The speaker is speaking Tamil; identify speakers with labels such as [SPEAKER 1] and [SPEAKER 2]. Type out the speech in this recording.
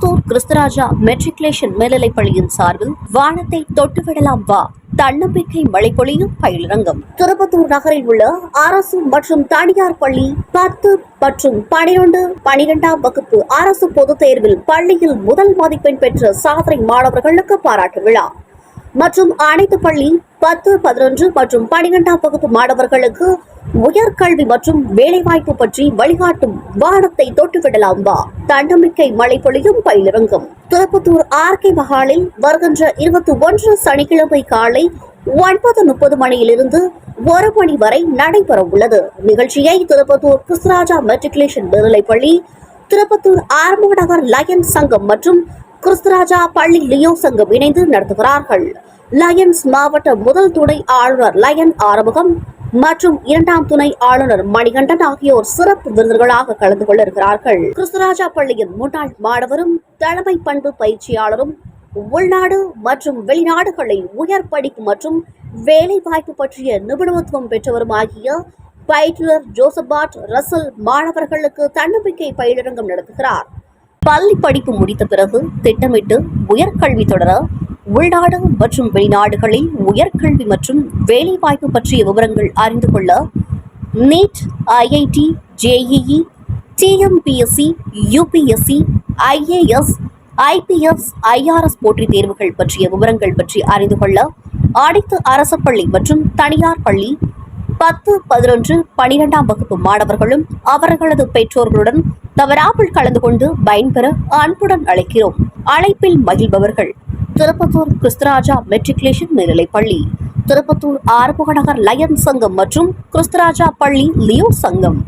[SPEAKER 1] திருப்பத்தூர் கிறிஸ்தராஜா மெட்ரிகுலேஷன் மேல்நிலைப் பள்ளியின் சார்பில் வானத்தை தொட்டுவிடலாம் வா. தன்னம்பிக்கை மழை பொழியும் பயிலரங்கம். திருப்பத்தூர் நகரில் உள்ள அரசு மற்றும் தனியார் பள்ளி பத்து மற்றும் பனிரெண்டு பனிரெண்டாம் வகுப்பு அரசு பொதுத் தேர்வில் பள்ளியில் முதல் மதிப்பெண் பெற்ற சாதனை மாணவர்களுக்கு பாராட்டு விழா. மற்றும் அனைத்து பள்ளி பத்து பதினொன்று மற்றும் பனிரெண்டாம் வகுப்பு மாணவர்களுக்கு உயர்கல்வி மற்றும் வேலைவாய்ப்பு பற்றி வழிகாட்டும் வானத்தை தொட்டுவிடலாம் வா. தன்னம்பிக்கை மழை பொழியும் பயிலிறங்கும். திருப்பத்தூர் ஆர்கே மகாலில் வருகின்ற இருபத்தி ஒன்று சனிக்கிழமை காலை ஒன்பது முப்பது மணியிலிருந்து ஒரு மணி வரை நடைபெற உள்ளது. நிகழ்ச்சியை திருப்பத்தூர் கிருஷ்ணராஜா மெட்ரிகுலேஷன் மேல்நிலைப்பள்ளி திருப்பத்தூர் ஆரம்ப நகர் லயன் சங்கம் மற்றும் கிறிஸ்தராஜா பள்ளி லியோ சங்கம் இணைந்து நடத்துகிறார்கள். லயன்ஸ் மாவட்ட முதல் துணை ஆளுநர் லயன் ஆறுமுகம் மற்றும் இரண்டாம் துணை ஆளுநர் மணிகண்டன் ஆகியோர் சிறப்பு விருந்தர்களாக கலந்து கொள்ள இருக்கிறார்கள் கிறிஸ்தராஜா பள்ளியின் முன்னாள் மாணவரும் தலைமை பண்பு பயிற்சியாளரும் உள்நாடு மற்றும் வெளிநாடுகளில் உயர் படிப்பு மற்றும் வேலை வாய்ப்பு பற்றிய நிபுணத்துவம் பெற்றவருமாகிய பயிற்றுனர் ஜோசபாட் ரசல் மாணவர்களுக்கு தன்னம்பிக்கை பயிலரங்கம் நடத்துகிறார். பள்ளி படிப்பு முடித்த பிறகு திட்டமிட்டு உயர்கல்வி தொடர உள்நாடு மற்றும் வெளிநாடுகளில் உயர்கல்வி மற்றும் வேலைவாய்ப்பு பற்றிய விவரங்கள் அறிந்து கொள்ள NEET IIT JEE TNPSC UPSC IAS IPS IRS போட்டித் தேர்வுகள் பற்றிய விவரங்கள் பற்றி அறிந்து கொள்ள அனைத்து அரசு பள்ளி மற்றும் தனியார் பள்ளி பத்து பதினொன்று பனிரெண்டாம் வகுப்பு மாணவர்களும் அவர்களது பெற்றோர்களுடன் தவறாமல் கலந்து கொண்டு பயன்பெற அன்புடன் அழைக்கிறோம். அழைப்பில் மகிழ்பவர்கள் திருப்பத்தூர் கிறிஸ்தராஜா மெட்ரிகுலேஷன் மேல்நிலைப்பள்ளி திருப்பத்தூர் ஆறுமுகநகர் லயன் சங்கம் மற்றும் கிறிஸ்தராஜா பள்ளி லியோ சங்கம்.